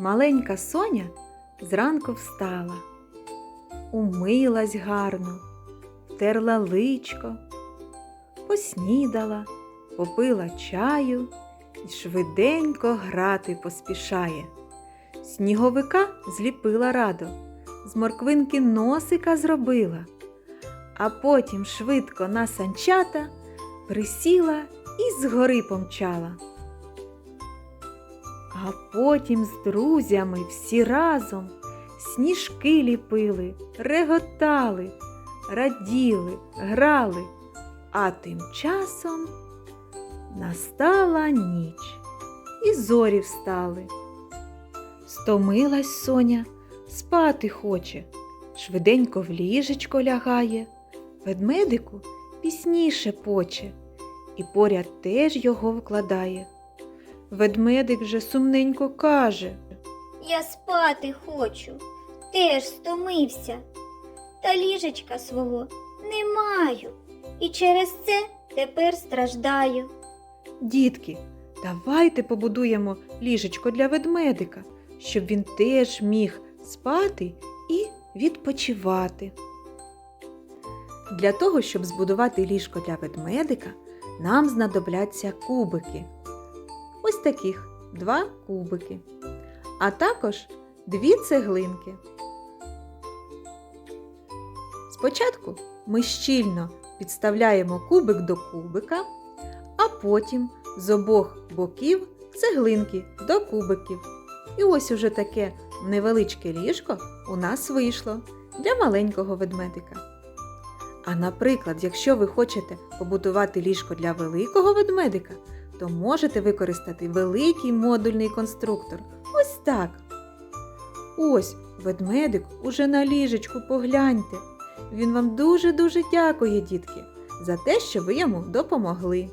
Маленька Соня зранку встала, умилась гарно, втерла личко, поснідала, попила чаю і швиденько грати поспішає. Сніговика зліпила радо, з морквинки носика зробила, а потім швидко на санчата присіла і згори помчала. А потім з друзями всі разом сніжки ліпили, реготали, раділи, грали, а тим часом настала ніч, і зорі встали. Стомилась Соня, спати хоче, швиденько в ліжечко лягає, ведмедику пісні шепоче, і поряд теж його вкладає. Ведмедик вже сумненько каже. Я спати хочу, теж стомився, та ліжечка свого не маю, і через це тепер страждаю. Дітки, давайте побудуємо ліжечко для ведмедика, щоб він теж міг спати і відпочивати. Для того, щоб збудувати ліжко для ведмедика, нам знадобляться кубики. Ось таких два кубики, а також дві цеглинки. Спочатку ми щільно підставляємо кубик до кубика, а потім з обох боків цеглинки до кубиків. І ось уже таке невеличке ліжко у нас вийшло для маленького ведмедика. А наприклад, якщо ви хочете побудувати ліжко для великого ведмедика, то можете використати великий модульний конструктор. Ось так. Ось ведмедик уже на ліжечку погляньте. Він вам дуже-дуже дякує, дітки, за те, що ви йому допомогли.